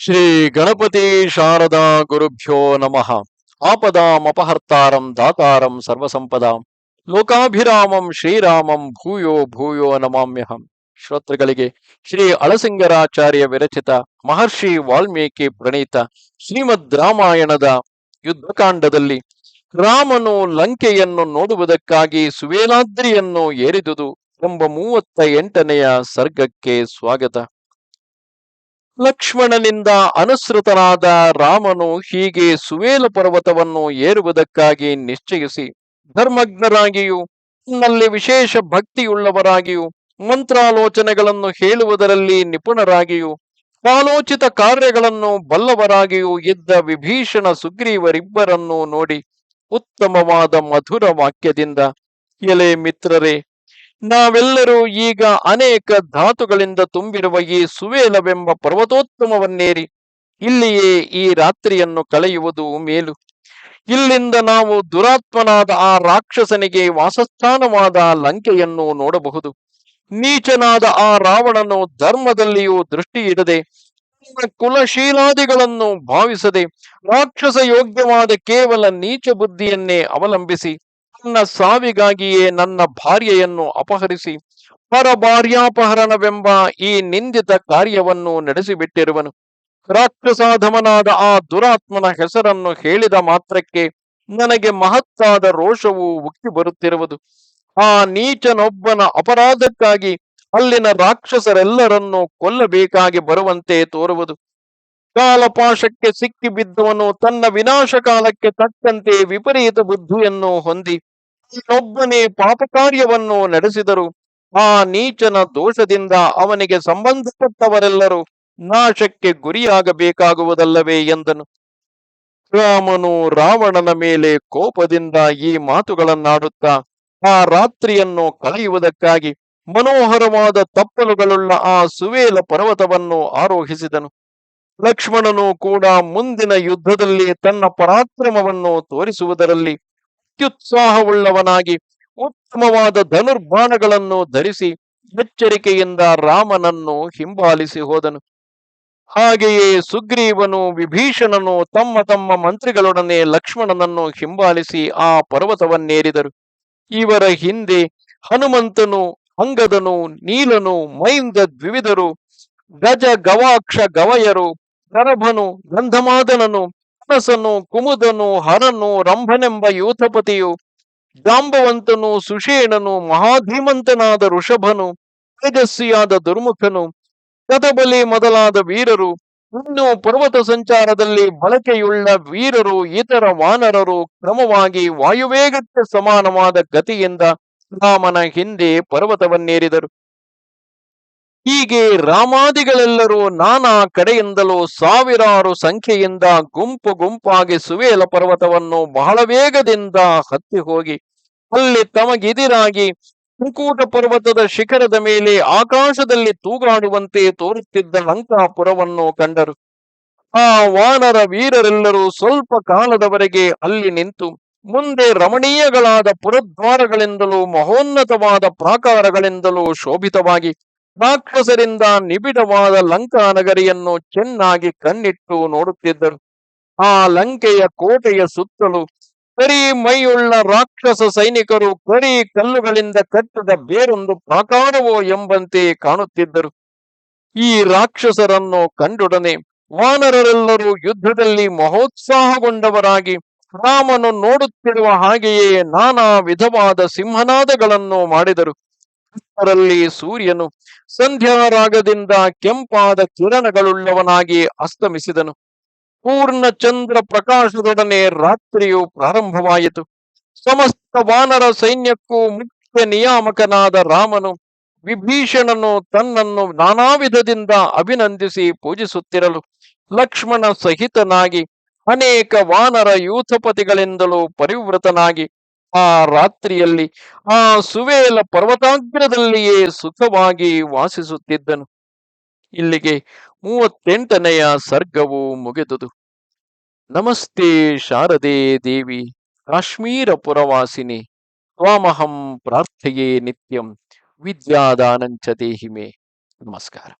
ಶ್ರೀ ಗಣಪತಿ ಶಾರದಾ ಗುರುಭ್ಯೋ ನಮಃ. ಆಪದಾಮಪಹರ್ತಾರಂ ದಾತಾರಂ ಸರ್ವಸಂಪದಾಂ. ಲೋಕಾಭಿರಾಮಂ ಶ್ರೀರಾಮಂ ಭೂಯೋ ಭೂಯೋ ನಮಾಮ್ಯಹಂ. ಶ್ರೋತೃಗಳಿಗೆ ಶ್ರೀ ಅಳಸಿಂಗರಾಚಾರ್ಯ ವಿರಚಿತ ಮಹರ್ಷಿ ವಾಲ್ಮೀಕಿ ಪ್ರಣೀತ ಶ್ರೀಮದ್ ರಾಮಾಯಣದ ಯುದ್ಧಕಾಂಡದಲ್ಲಿ ರಾಮನು ಲಂಕೆಯನ್ನು ನೋಡುವುದಕ್ಕಾಗಿ ಸುವೇಲಾದ್ರಿಯನ್ನು ಏರಿದುದು ಎಂಬ ಮೂವತ್ತ ಎಂಟನೆಯ ಸರ್ಗಕ್ಕೆ ಸ್ವಾಗತ. ಲಕ್ಷ್ಮಣನಿಂದ ಅನುಸೃತನಾದ ರಾಮನು ಹೀಗೆ ಸುವೇಲ ಪರ್ವತವನ್ನು ಏರುವುದಕ್ಕಾಗಿ ನಿಶ್ಚಯಿಸಿ ಧರ್ಮಜ್ಞರಾಗಿಯೂ ತನ್ನಲ್ಲಿ ವಿಶೇಷ ಭಕ್ತಿಯುಳ್ಳವರಾಗಿಯೂ, ಮಂತ್ರಾಲೋಚನೆಗಳನ್ನು ಹೇಳುವುದರಲ್ಲಿ ನಿಪುಣರಾಗಿಯೂ ಕಾಲೋಚಿತ ಕಾರ್ಯಗಳನ್ನು ಬಲ್ಲವರಾಗಿಯೂ ಇದ್ದ ವಿಭೀಷಣ ಸುಗ್ರೀವರಿಬ್ಬರನ್ನು ನೋಡಿ ಉತ್ತಮವಾದ ಮಧುರ ವಾಕ್ಯದಿಂದ, ಎಲೆ ಮಿತ್ರರೇ ನಾವೆಲ್ಲರೂ ಈಗ ಅನೇಕ ಧಾತುಗಳಿಂದ ತುಂಬಿರುವ ಈ ಸುವೇಲವೆಂಬ ಪರ್ವತೋತ್ತಮವನ್ನೇರಿ, ಇಲ್ಲಿಯೇ ಈ ರಾತ್ರಿಯನ್ನು ಕಳೆಯುವುದು ಮೇಲು. ಇಲ್ಲಿಂದ ನಾವು ದುರಾತ್ಮನಾದ ಆ ರಾಕ್ಷಸನಿಗೆ ವಾಸಸ್ಥಾನವಾದ ಲಂಕೆಯನ್ನು ನೋಡಬಹುದು. ನೀಚನಾದ ಆ ರಾವಣನು ಧರ್ಮದಲ್ಲಿಯೂ ದೃಷ್ಟಿ ಇಡದೆ ಕುಲಶೀಲಾದಿಗಳನ್ನು ಭಾವಿಸದೆ ರಾಕ್ಷಸ ಯೋಗ್ಯವಾದ ಕೇವಲ ನೀಚ ಬುದ್ಧಿಯನ್ನೇ ಅವಲಂಬಿಸಿ ನನ್ನ ಸಾವಿಗಾಗಿಯೇ ನನ್ನ ಭಾರ್ಯೆಯನ್ನು ಅಪಹರಿಸಿ, ಪರಭಾರ್ಯಾಪಹರಣವೆಂಬ ಈ ನಿಂದಿತ ಕಾರ್ಯವನ್ನು ನಡೆಸಿಬಿಟ್ಟಿರುವನು. ರಾಕ್ಷಸಾಧಮನಾದ ಆ ದುರಾತ್ಮನ ಹೆಸರನ್ನು ಹೇಳಿದ ಮಾತ್ರಕ್ಕೆ ನನಗೆ ಮಹತ್ತಾದ ರೋಷವು ಉಕ್ಕಿ ಬರುತ್ತಿರುವುದು ಆ ನೀಚನೊಬ್ಬನ ಅಪರಾಧಕ್ಕಾಗಿ ಅಲ್ಲಿನ ರಾಕ್ಷಸರೆಲ್ಲರನ್ನೂ ಕೊಲ್ಲಬೇಕಾಗಿ ಬರುವಂತೆ ತೋರುವುದು. ಕಾಲಪಾಶಕ್ಕೆ ಸಿಕ್ಕಿ ಬಿದ್ದವನು ತನ್ನ ವಿನಾಶ ಕಾಲಕ್ಕೆ ತಕ್ಕಂತೆ ವಿಪರೀತ ಬುದ್ಧಿಯನ್ನು ಹೊಂದಿ ಇನ್ನೊಬ್ಬನೇ ಪಾಪ ಕಾರ್ಯವನ್ನು ನಡೆಸಿದರು. ಆ ನೀಚನ ದೋಷದಿಂದ ಅವನಿಗೆ ಸಂಬಂಧಪಟ್ಟವರೆಲ್ಲರೂ ನಾಶಕ್ಕೆ ಗುರಿಯಾಗಬೇಕಾಗುವುದಲ್ಲವೇ ಎಂದನು. ರಾಮನು ರಾವಣನ ಮೇಲೆ ಕೋಪದಿಂದ ಈ ಮಾತುಗಳನ್ನಾಡುತ್ತಾ, ಆ ರಾತ್ರಿಯನ್ನು ಕಳೆಯುವುದಕ್ಕಾಗಿ ಮನೋಹರವಾದ ತಪ್ಪಲುಗಳುಳ್ಳ ಆ ಸುವೇಲ ಪರ್ವತವನ್ನು ಆರೋಹಿಸಿದನು. ಲಕ್ಷ್ಮಣನು ಕೂಡ ಮುಂದಿನ ಯುದ್ಧದಲ್ಲಿ ತನ್ನ ಪರಾಕ್ರಮವನ್ನು ತೋರಿಸುವುದರಲ್ಲಿ ಅತ್ಯುತ್ಸಾಹವುಳ್ಳವನಾಗಿ ಉತ್ತಮವಾದ ಧನುರ್ಬಾಣಗಳನ್ನು ಧರಿಸಿ ಎಚ್ಚರಿಕೆಯಿಂದ ರಾಮನನ್ನು ಹಿಂಬಾಲಿಸಿ ಹೋದನು. ಹಾಗೆಯೇ ಸುಗ್ರೀವನು ವಿಭೀಷಣನು ತಮ್ಮ ತಮ್ಮ ಮಂತ್ರಿಗಳೊಡನೆ ಲಕ್ಷ್ಮಣನನ್ನು ಹಿಂಬಾಲಿಸಿ ಆ ಪರ್ವತವನ್ನೇರಿದರು. ಇವರ ಹಿಂದೆ ಹನುಮಂತನು ಅಂಗದನು ನೀಲನು, ಮೈಂದ ದ್ವಿವಿಧರು ಗಜ ಗವಾಕ್ಷ ಗವಯರು, ಗರಭನು, ಗಂಧಮಾದನನು ಕನಸನು ಕುಮುದನು, ಹರನು, ರಂಭನೆಂಬ ಯೂಥಪತಿಯು ಜಾಂಬವಂತನು, ಸುಷೇಣನು, ಮಹಾಧೀಮಂತನಾದ ಋಷಭನು, ತೇಜಸ್ವಿಯಾದ ದುರ್ಮುಖನು ಕದಬಲಿ ಮೊದಲಾದ ವೀರರು, ಇನ್ನು ಪರ್ವತ ಸಂಚಾರದಲ್ಲಿ ಬಳಕೆಯುಳ್ಳ ವೀರರು, ಇತರ ವಾನರರು ಕ್ರಮವಾಗಿ ವಾಯುವೇಗಕ್ಕೆ ಸಮಾನವಾದ ಗತಿಯಿಂದ ರಾಮನ ಹಿಂದೆ ಪರ್ವತವನ್ನೇರಿದರು. ಹೀಗೆ ರಾಮಾದಿಗಳೆಲ್ಲರೂ ನಾನಾ ಕಡೆಯಿಂದಲೂ ಸಾವಿರಾರು ಸಂಖ್ಯೆಯಿಂದ ಗುಂಪು ಗುಂಪಾಗಿ ಸುವೇಲ ಪರ್ವತವನ್ನು ಬಹಳ ವೇಗದಿಂದ ಹತ್ತಿ ಹೋಗಿ ಅಲ್ಲಿ ತಮಗಿದಿರಾಗಿ ತ್ರಿಕೂಟ ಪರ್ವತದ ಶಿಖರದ ಮೇಲೆ ಆಕಾಶದಲ್ಲಿ ತೂಗಾಡುವಂತೆ ತೋರುತ್ತಿದ್ದ ಲಂಕಾಪುರವನ್ನು ಕಂಡರು. ಆ ವಾನರ ವೀರರೆಲ್ಲರೂ ಸ್ವಲ್ಪ ಕಾಲದವರೆಗೆ ಅಲ್ಲಿ ನಿಂತು ಮುಂದೆ ರಮಣೀಯಗಳಾದ ಪುರದ್ವಾರಗಳಿಂದಲೂ ಮಹೋನ್ನತವಾದ ಪ್ರಾಕಾರಗಳಿಂದಲೂ ಶೋಭಿತವಾಗಿ ರಾಕ್ಷಸರಿಂದ ನಿಬಿಡವಾದ ಲಂಕಾ ನಗರಿಯನ್ನು ಚೆನ್ನಾಗಿ ಕಣ್ಣಿಟ್ಟು ನೋಡುತ್ತಿದ್ದರು ಆ ಲಂಕೆಯ ಕೋಟೆಯ ಸುತ್ತಲೂ ಕರಿ ಮೈಯುಳ್ಳ ರಾಕ್ಷಸ ಸೈನಿಕರು ಕರಿ ಕಲ್ಲುಗಳಿಂದ ಕಟ್ಟಿದ ಬೇರೊಂದು ಪ್ರಾಕಾರವೋ ಎಂಬಂತೆ ಕಾಣುತ್ತಿದ್ದರು. ಈ ರಾಕ್ಷಸರನ್ನು ಕಂಡೊಡನೆ ವಾನರರೆಲ್ಲರೂ ಯುದ್ಧದಲ್ಲಿ ಮಹೋತ್ಸಾಹಗೊಂಡವರಾಗಿ ರಾಮನು ನೋಡುತ್ತಿರುವ ಹಾಗೆಯೇ ನಾನಾ ವಿಧವಾದ ಸಿಂಹನಾದಗಳನ್ನು ಮಾಡಿದರು. ಅದರಲ್ಲಿ ಸೂರ್ಯನು ಸಂಧ್ಯಾರಾಗದಿಂದ ಕೆಂಪಾದ ಕಿರಣಗಳುಳ್ಳವನಾಗಿ ಅಸ್ತಮಿಸಿದನು. ಪೂರ್ಣ ಚಂದ್ರ ಪ್ರಕಾಶದೊಡನೆ ರಾತ್ರಿಯು ಪ್ರಾರಂಭವಾಯಿತು. ಸಮಸ್ತ ವಾನರ ಸೈನ್ಯಕ್ಕೂ ಮುಖ್ಯ ನಿಯಾಮಕನಾದ ರಾಮನು ವಿಭೀಷಣನು ತನ್ನನ್ನು ನಾನಾ ವಿಧದಿಂದ ಅಭಿನಂದಿಸಿ ಪೂಜಿಸುತ್ತಿರಲು ಲಕ್ಷ್ಮಣ ಸಹಿತನಾಗಿ ಅನೇಕ ವಾನರ ಯೂಥಪತಿಗಳಿಂದಲೂ ಪರಿವೃತನಾಗಿ ಆ ರಾತ್ರಿಯಲ್ಲಿ, ಆ ಸುವೇಲ ಪರ್ವತಾಗ್ರದಲ್ಲಿಯೇ ಸುಖವಾಗಿ ವಾಸಿಸುತ್ತಿದ್ದನು. ಇಲ್ಲಿಗೆ ಮೂವತ್ತೆಂಟನೆಯ ಸರ್ಗವು ಮುಗಿದುದು. ನಮಸ್ತೆ ಶಾರದೆ ದೇವಿ ಕಾಶ್ಮೀರ ಪುರವಾಸಿನಿ ತ್ವಾಮಹಂ ಪ್ರಾರ್ಥೆಯೇ ನಿತ್ಯಂ, ವಿದ್ಯಾದಾನಂಚ ದೇಹಿಮೆ. ನಮಸ್ಕಾರ.